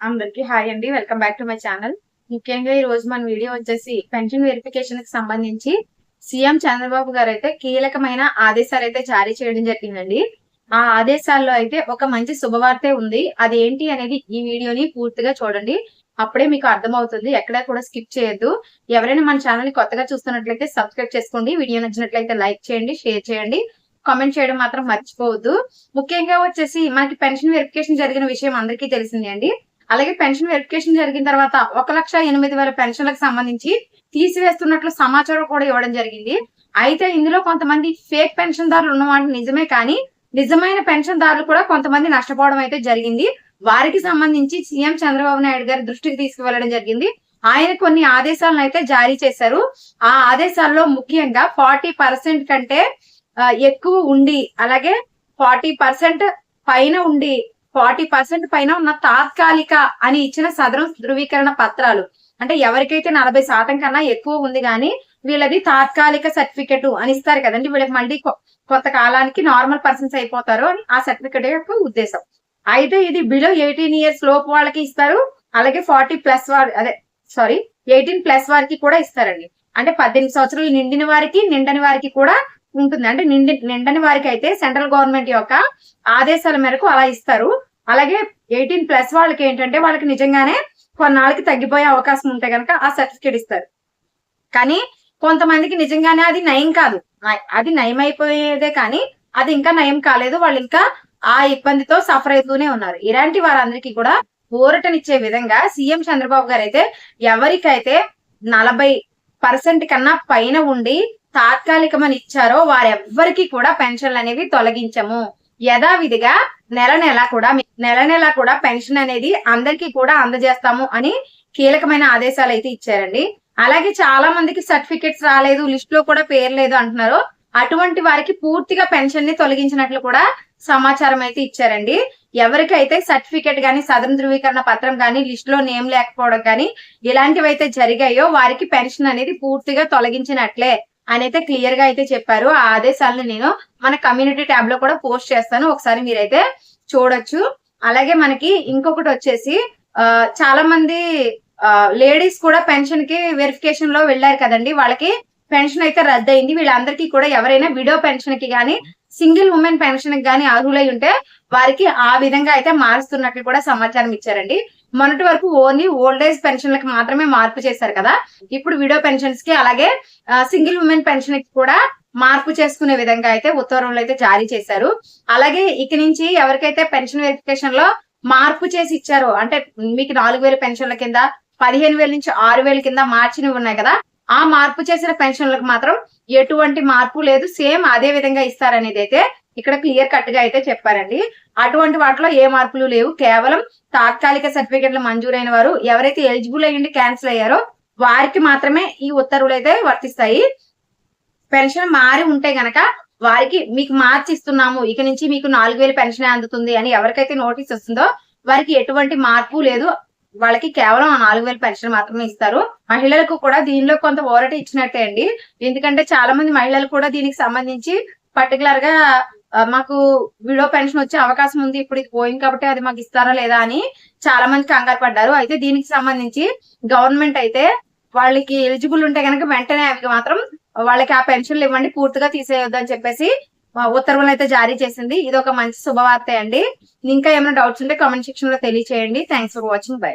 అందరికి హాయ్ అండి. Welcome back to my channel ముఖ్యంగా ఈ రోజు మన వీడియో వచ్చేసి పెన్షన్ వెరిఫికేషన్కి సంబంధించి సీఎం చంద్రబాబు గారు అయితే కీలకమైన ఆదేశాలు అయితే జారీ చేయడం జరిగిందండి. ఆ ఆదేశాల్లో అయితే ఒక మంచి శుభవార్తే ఉంది. అది ఏంటి అనేది ఈ వీడియోని పూర్తిగా చూడండి. అప్పుడే మీకు అర్థమవుతుంది. ఎక్కడా కూడా స్కిప్ చేయొద్దు. ఎవరైనా మన ఛానల్ని కొత్తగా చూస్తున్నట్లయితే సబ్స్క్రైబ్ చేసుకోండి. వీడియో నచ్చినట్లయితే లైక్ చేయండి షేర్ చేయండి. కామెంట్ చేయడం మాత్రం మర్చిపోవద్దు. ముఖ్యంగా వచ్చేసి మనకి పెన్షన్ వెరిఫికేషన్ జరిగిన విషయం అందరికీ తెలిసిందే అండి. అలాగే పెన్షన్ వెరిఫికేషన్ జరిగిన తర్వాత ఒక లక్ష ఎనిమిది వేల పెన్షన్లకు సంబంధించి తీసివేస్తున్నట్లు సమాచారం కూడా ఇవ్వడం జరిగింది. అయితే ఇందులో కొంతమంది ఫేక్ పెన్షన్ దారులు ఉన్నమాట నిజమే కానీ నిజమైన పెన్షన్ దారులు కూడా కొంతమంది నష్టపోవడం అయితే జరిగింది. వారికి సంబంధించి సీఎం చంద్రబాబు నాయుడు గారి దృష్టికి తీసుకువెళ్ళడం జరిగింది. ఆయన కొన్ని ఆదేశాలను అయితే జారీ చేశారు. ఆ ఆదేశాల్లో ముఖ్యంగా ఫార్టీ పర్సెంట్ కంటే ఎక్కువ ఉండి అలాగే ఫార్టీ పర్సెంట్ పైన ఉండి ఫార్టీ పర్సెంట్ పైన ఉన్న తాత్కాలిక అని ఇచ్చిన సదరం ధృవీకరణ పత్రాలు. అంటే ఎవరికైతే నలభై శాతం కన్నా ఎక్కువ ఉంది కానీ వీళ్ళది తాత్కాలిక సర్టిఫికెట్ అని ఇస్తారు కదండి. వీళ్ళకి మళ్ళీ కొ- కాలానికి నార్మల్ పర్సన్స్ అయిపోతారు అని ఆ సర్టిఫికెట్ యొక్క ఉద్దేశం. అయితే ఇది బిలో ఎయిటీన్ ఇయర్స్ లోపు వాళ్ళకి ఇస్తారు. అలాగే ఫార్టీ ప్లస్ వారి అదే సారీ ఎయిటీన్ ప్లస్ వారికి కూడా ఇస్తారండి. అంటే పద్దెనిమిది సంవత్సరాలు నిండిన వారికి నిండని వారికి కూడా ఉంటుంది. అంటే నిండి నిండని వారికి అయితే సెంట్రల్ గవర్నమెంట్ యొక్క ఆదేశాల మేరకు అలా ఇస్తారు. అలాగే ఎయిటీన్ ప్లస్ వాళ్ళకి ఏంటంటే వాళ్ళకి నిజంగానే కొన్నాళ్ళకి తగ్గిపోయే అవకాశం ఉంటే కనుక ఆ సర్టిఫికేట్ ఇస్తారు. కానీ కొంతమందికి నిజంగానే అది నయం కాదు. అది నయం అయిపోయేదే కానీ అది ఇంకా నయం కాలేదు. వాళ్ళు ఇంకా ఆ ఇబ్బందితో సఫర్ అవుతూనే ఉన్నారు. ఇలాంటి వారందరికీ కూడా ఊరటనిచ్చే విధంగా సీఎం చంద్రబాబు గారు అయితే ఎవరికైతే నలభై పర్సెంట్ కన్నా పైన ఉండి తాత్కాలికమని ఇచ్చారో వారెవ్వరికి కూడా పెన్షన్లు అనేవి తొలగించము. యథావిధిగా నెల నెల కూడా నెల నెల కూడా పెన్షన్ అనేది అందరికీ కూడా అందజేస్తాము అని కీలకమైన ఆదేశాలు అయితే ఇచ్చారండి. అలాగే చాలా మందికి సర్టిఫికెట్స్ రాలేదు లిస్ట్లో కూడా పేరు లేదు అంటున్నారు. అటువంటి వారికి పూర్తిగా పెన్షన్ని తొలగించినట్లు కూడా సమాచారం అయితే ఇచ్చారండి. ఎవరికైతే సర్టిఫికెట్ గానీ సదరణ ధృవీకరణ పత్రం గానీ లిస్ట్లో నేమ్ లేకపోవడం కానీ ఇలాంటివి అయితే జరిగాయో వారికి పెన్షన్ అనేది పూర్తిగా తొలగించినట్లే. అని అయితే క్లియర్గా అయితే చెప్పారు. ఆ ఆదేశాలను నేను మన కమ్యూనిటీ ట్యాబ్లో కూడా పోస్ట్ చేస్తాను. ఒకసారి మీరైతే చూడొచ్చు. అలాగే మనకి ఇంకొకటి వచ్చేసి చాలా మంది లేడీస్ కూడా పెన్షన్కి వెరిఫికేషన్లో వెళ్ళారు కదండి. వాళ్ళకి పెన్షన్ అయితే రద్దయింది. వీళ్ళందరికీ కూడా ఎవరైనా విడో పెన్షన్కి గానీ సింగిల్ ఉమెన్ పెన్షన్కి గానీ అర్హులై ఉంటే వారికి ఆ విధంగా అయితే మారుస్తున్నట్లు కూడా సమాచారం ఇచ్చారండి. మొన్నటి వరకు ఓన్లీ ఓల్డ్ ఏజ్ పెన్షన్లకు మాత్రమే మార్పు చేశారు కదా. ఇప్పుడు విడో పెన్షన్స్కి అలాగే సింగిల్ ఉమెన్ పెన్షన్కి కూడా మార్పు చేసుకునే విధంగా అయితే ఉత్తర్వులు అయితే జారీ చేశారు. అలాగే ఇక నుంచి ఎవరికైతే పెన్షన్ వెరిఫికేషన్లో మార్పు చేసి ఇచ్చారో అంటే మీకు నాలుగు వేల పెన్షన్ల కింద పదిహేను వేల నుంచి ఆరు వేల కింద మార్చినవి ఉన్నాయి కదా ఆ మార్పు చేసిన పెన్షన్లకు మాత్రం ఎటువంటి మార్పు లేదు. సేమ్ అదే విధంగా ఇస్తారనేది అయితే ఇక్కడ క్లియర్ కట్గా అయితే చెప్పారండి. అటువంటి వాటిలో ఏ మార్పులు లేవు. కేవలం తాత్కాలిక సర్టిఫికెట్లు మంజూరైన వారు ఎవరైతే ఎలిజిబుల్ అయ్యండి క్యాన్సిల్ అయ్యారో వారికి మాత్రమే ఈ ఉత్తర్వులు అయితే వర్తిస్తాయి. పెన్షన్ మారి ఉంటే గనక వారికి మీకు మార్చి ఇస్తున్నాము. ఇక నుంచి మీకు నాలుగు వేలు పెన్షన్ అందుతుంది అని ఎవరికైతే నోటీస్ వస్తుందో వారికి ఎటువంటి మార్పు లేదు. వాళ్ళకి కేవలం ఆ నాలుగు వేలు పెన్షన్ మాత్రమే ఇస్తారు. మహిళలకు కూడా దీనిలో కొంత ఓరట ఇచ్చినట్టే అండి. ఎందుకంటే చాలా మంది మహిళలు కూడా దీనికి సంబంధించి పర్టికులర్గా మాకు విడో పెన్షన్ వచ్చే అవకాశం ఉంది ఇప్పుడు ఇది పోయింది కాబట్టి అది మాకు ఇస్తారా లేదా అని చాలా మంది కంగారు పడ్డారు. అయితే దీనికి సంబంధించి గవర్నమెంట్ అయితే వాళ్ళకి ఎలిజిబుల్ ఉంటే కనుక వెంటనే అవి మాత్రం వాళ్ళకి ఆ పెన్షన్లు ఇవ్వండి పూర్తిగా తీసేయొద్దు అని చెప్పేసి ఉత్తర్వులు అయితే జారీ చేసింది. ఇది ఒక మంచి శుభవార్త అండి. ఇంకా ఏమైనా డౌట్స్ ఉంటే కామెంట్ సెక్షన్లో తెలియచేయండి. Thanks for watching. బై.